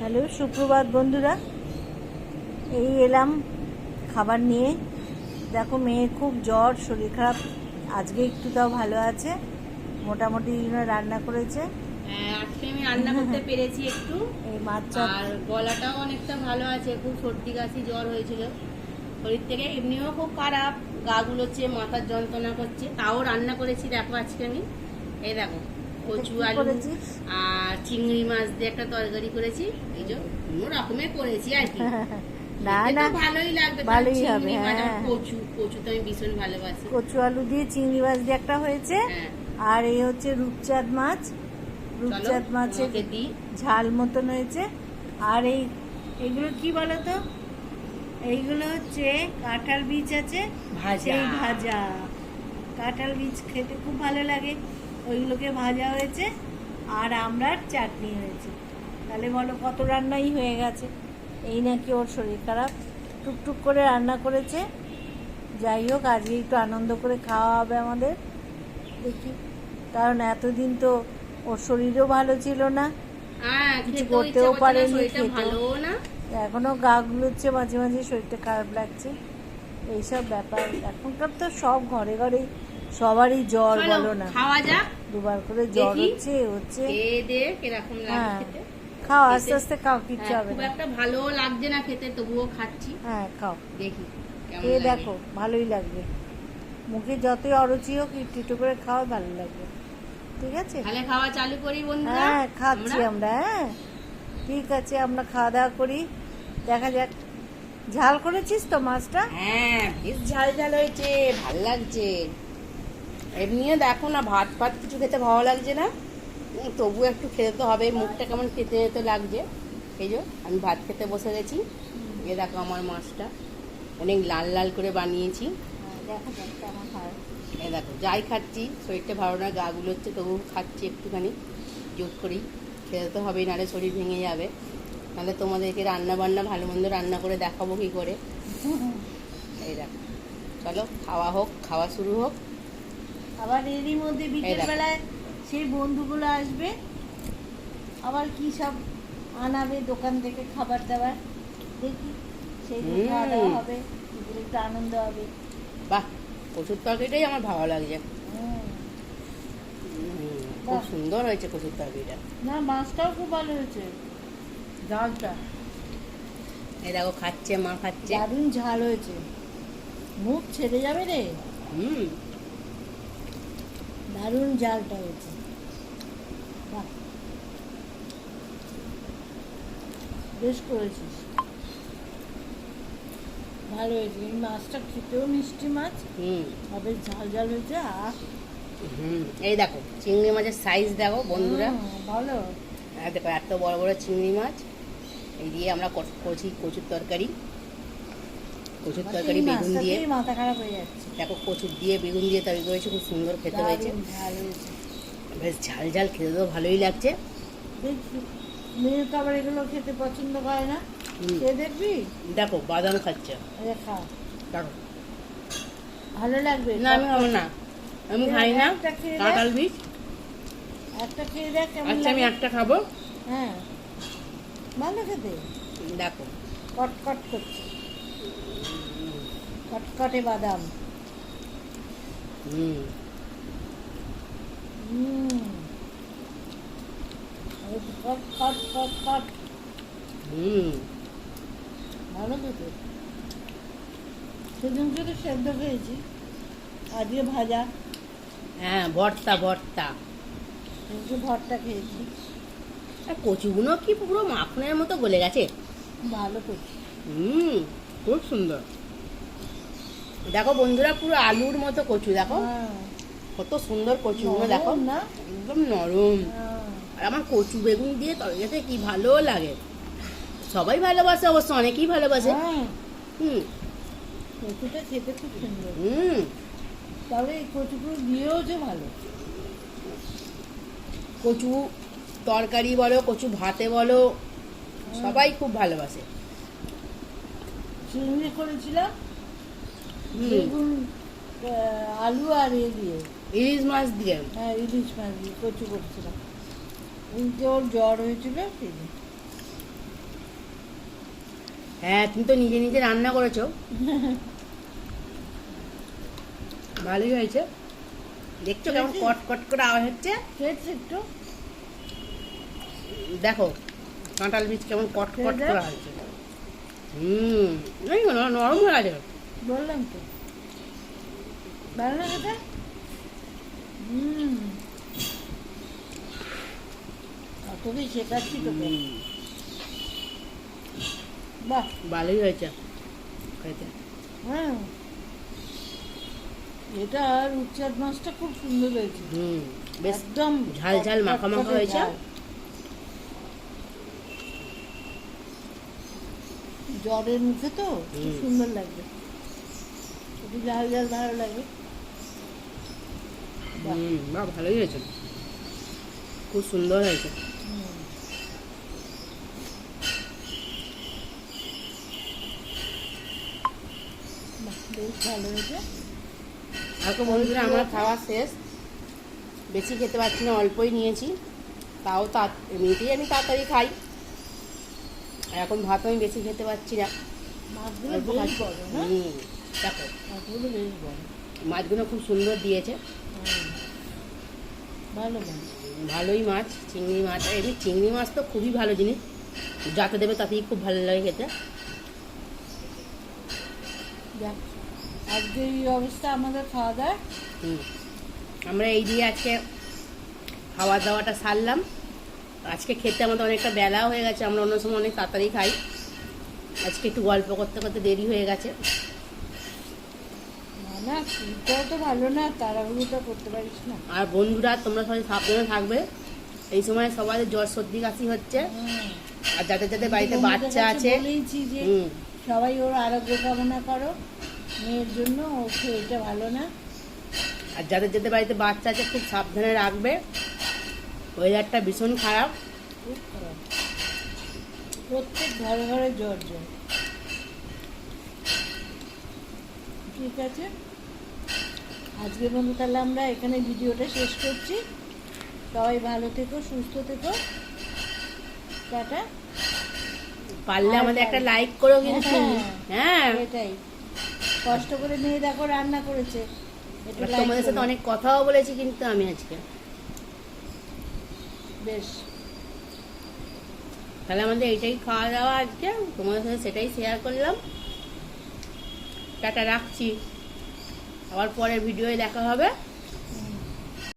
Hello সুপ্রভাত বন্ধুরা। এই এলাম খাবার নিয়ে। দেখো মেয়ের খুব জ্বর শরীর খারাপ। আজকে একটু তাও ভালো আছে। মোটামুটি রান্না করেছে। হ্যাঁ, আজকে আমি রান্না করতে পেরেছি একটু। এই মাছ আর গলাটাও অনেকটা ভালো আছে। খুব সর্দি কাশি জ্বর হয়েছিল। শরীর থেকে এমনিও খুব খারাপ। গা গুলোচ্ছে মাথার যন্ত্রণা করছে। তাও রান্না করেছি দেখো আজকে আমি। এই দেখো। কচু আলু আর চিংড়ি মাছ দিয়ে একটা তরকারি করেছি। এই যে কোনো রকমের করেছি আর কি। না না ভালোই লাগবে ভালোই হবে, মাছ হ্যাঁ। কচু কচু তো আমি ভীষণ ভালোবাসি। কচু আলু দিয়ে চিংড়ি মাছ দিয়ে একটা হয়েছে। হ্যাঁ। আর এই হচ্ছে রূপচাঁদ মাছ। রূপচাঁদ মাছের ঝাল মতন হয়েছে। আর এই এগুলো কি বলো তো এইগুলো হচ্ছে কাঁঠাল বীজ আছে সেই ভাজা। কাঁঠাল বীজ খেতে খুব ভালো লাগে। ওইগুলোকে ভাজা হয়েছে আর আমরার চাটনি হয়েছে। তাহলে বলো কত রান্নাই হয়ে গেছে। এই নাকি ওর শরীর খারাপ। টুকটুক করে রান্না করেছে। যাই হোক আজকে একটু আনন্দ করে খাওয়া হবে আমাদের। দেখি। কারণ এতদিন তো ওর শরীরও ভালো ছিল না। হ্যাঁ কিছু করতেও পারেনি, শরীরটা খেতেও- এখনও গা গুলোচ্ছে মাঝে মাঝে শরীরটা খারাপ লাগছে। এইসব ব্যাপার। এখনকার তো সব ঘরে ঘরেই সবারই জ্বর বলো না। খাওয়া যাক। দুবার করে জ্বর। হচ্ছে হচ্ছে। কীরকম লাগে হ্যাঁ। খেতে। খাও আস্তে আস্তে খাও কিচ্ছু হ্যাঁ, হবে খুব একটা ভালো লাগছে না খেতে তবুও খাচ্ছি। হ্যাঁ খাও। দেখি খেয়ে দেখো ভালোই লাগবে। মুখে যতই অরুচি হোক একটু একটু করে খাওয়া ভালো লাগবে। ঠিক আছে? তাহলে খাওয়া চালু করি বন্ধুরা। হ্যাঁ খাচ্ছি আমরা? আমরা হ্যাঁ। ঠিক আছে আমরা খাওয়া দাওয়া করি। দেখা যাক। ঝাল করেছিস তো মাছটা? হ্যাঁ বেশ ঝাল ঝাল হয়েছে ভালো লাগছে। এমনিও দেখো না ভাত ফাত কিছু খেতে ভালো লাগছে না। তবু একটু খেতে তো হবে মুখটা কেমন খেতে যেতে লাগছে। যে আমি ভাত খেতে বসে গেছি। এ দেখো আমার মাছটা অনেক লাল লাল করে বানিয়েছি। হ্যাঁ, দেখা যাই খাচ্ছি শরীরটা ভালো না গা গুলোচ্ছে তবু খাচ্ছি একটুখানি। জোর করেই। খেতে তো হবেই নাহলে শরীর ভেঙে যাবে। নাহলে তোমাদেরকে রান্না বান্না ভালো মন্দ রান্না করে দেখাবো কি করে। এই দেখো চলো খাওয়া হোক খাওয়া শুরু হোক। আবার এরই মধ্যে বিকেল দেখো। বেলায় সেই বন্ধুগুলো আসবে। আবার কি সব আনাবে দোকান থেকে খাবার দাবার? দেখি সেই খাওয়া হবে একটু আনন্দ হবে। বাহ কচুর তরকারিটাই আমার ভালো লাগছে। হুম। হুম, খুব সুন্দর হয়েছে কচুর তরকারিটা। না মাছটাও খুব ভালো হয়েছে এই দেখো খাচ্ছে মা খাচ্ছে। দারুণ ঝাল হয়েছে। মুখ ছেড়ে যাবে রে। হুম। দারুণ জালটা হয়েছে। বেশ করেছিস। ভালো হয়েছে। এই মাছটা খেতেও মিষ্টি মাছ। হুম। আর বেশ ঝাল ঝাল হয়েছে আহ। হুম এই দেখো চিংড়ি মাছের সাইজ দেখো বন্ধুরা। ভালো। আর দেখো এত বড় বড় চিংড়ি মাছ। এই দিয়ে আমরা কর- করছি কচুর তরকারি। কচুর তরকারি বেগুন দিয়ে মাথা খারাপ হয়ে যাচ্ছে। দেখো কচুর দিয়ে বেগুন দিয়ে তৈরি করেছি খুব সুন্দর খেতে হয়েছে। বেশ ঝাল ঝাল খেতে তো ভালোই লাগছে। মেয়ে তো আবার এগুলো খেতে পছন্দ করে না। খেয়ে দেখবি? দেখো বাদাম খাচ্ছে। খা। দেখো। ভালো লাগবে? না আমি খাব না। আমি খাই না। কাঁঠাল বীজ। একটা খেয়ে দেখ আচ্ছা আমি একটা খাব। হ্যাঁ। ভালো খেতে। দেখো। কটকট করছে। কটকটে বাদাম। হুম। হুম। তো কট হুম। ভালো খেতে সেদিনকে তো সেদ্ধ খেয়েছি। আজকে ভাজা। হ্যাঁ ভর্তা ভর্তা। সেদিনকে ভরটা খেয়েছি। আর কচুগুলো কি পুরো মাখনের মতো গলে গেছে? ভালো করছি হুম। খুব সুন্দর। দেখো বন্ধুরা পুরো আলুর মতো কচু দেখো। হ্যাঁ। কত সুন্দর কচুগুলো দেখো। না? একদম নরম। হ্যাঁ। আর আমার কচু বেগুন দিয়ে তরকারিতে কি ভালো লাগে। সবাই ভালোবাসে অবশ্য অনেকেই ভালোবাসে। হ্যাঁ। হুম। কচুটা খেতে খুব সুন্দর। হুম। তবে এই কচুগুলো দিয়েও যে ভালো। কচু তরকারি বলো কচু ভাতে বলো সবাই খুব ভালোবাসে। চিংড়ি করেছিলাম। বেগুন আলু আর এ দিয়ে। ইলিশ মাছ দিয়ে? হ্যাঁ ইলিশ মাছ দিয়ে কচু করছিলাম। ওর জ্বর হয়েছিল হ্যাঁ তুমি তো নিজে নিজে রান্না করেছ। ভালোই হয়েছে। দেখছ কেমন কট কট করে আওয়াজ হচ্ছে? খেয়েছি একটু। দেখো কাঁঠাল বীজ কেমন কট কট করে হচ্ছে হুম নরম হয়ে আছে বললাম তো। ভালো হুম। অত শেখাচ্ছি তোকে? বাহ। ভালোই হয়েছে। খেতে। হ্যাঁ। এটা রূপচাঁদ মাছটা খুব সুন্দর হয়েছে। হুম একদম ঝাল ঝাল মাখা মাখা হয়েছে। জ্বরের মুখে তো খুব সুন্দর লাগবে। একটু ঝাল ঝাল ভালো লাগে। বাহ। ভালোই হয়েছে। খুব সুন্দর হয়েছে। বেশ ভালো হয়েছে। আর তো বন্ধুরা আমার খাওয়া শেষ। বেশি খেতে পারছি না অল্পই নিয়েছি। তাও তা এমনিতেই আমি তাড়াতাড়ি খাই। এখন ভাত আমি বেশি খেতে পারছি না। দেখো। মাছগুলো খুব সুন্দর দিয়েছে। ভালো মাছ। ভালোই মাছ চিংড়ি মাছ। এমনি চিংড়ি মাছ তো খুবই ভালো জিনিস। যাতে দেবে তাতেই খুব ভালো লাগে খেতে। আজকে এই অবস্থা আমাদের খাওয়া দাওয়া। আমরা এই দিয়ে আজকে খাওয়া দাওয়াটা সারলাম। আজকে খেতে আমাদের অনেকটা বেলা হয়ে গেছে আমরা অন্য সময় অনেক তাড়াতাড়ি খাই। আজকে একটু গল্প করতে করতে দেরি হয়ে গেছে। না না তো ভালো না তাড়াহুড়োটা করতে পারিস না। আর বন্ধুরা তোমরা সবাই সাবধানে থাকবে। এই সময় সবাই জ্বর সর্দি কাশি হচ্ছে। আর যাদের যাদের বাড়িতে বাচ্চা আছে সবাই ওর আরোগ্য কামনা করো মেয়ের জন্য ওকে এটা ভালো না। আর যাদের যাদের বাড়িতে বাচ্চা আছে খুব সাবধানে রাখবে। ওয়েদারটা ভীষণ খারাপ। প্রত্যেক ঘরে ঘরে জ্বর জ্বর। ঠিক আছে? আজকে বন্ধু তাহলে আমরা এখানে ভিডিওটা শেষ করছি। সবাই ভালো থেকো সুস্থ থেকো। টাটা। পারলে আমাদের একটা লাইক করো কিন্তু। হ্যাঁ। হ্যাঁ এটাই। কষ্ট করে মেয়ে দেখো রান্না করেছে। তোমাদের সাথে অনেক কথাও বলেছি কিন্তু আমি আজকে। বেশ। তাহলে আমাদের এইটাই খাওয়া দাওয়া আজকে। তোমাদের সাথে সেটাই শেয়ার করলাম। টাটা, রাখছি। আবার পরের ভিডিওয়ে দেখা হবে।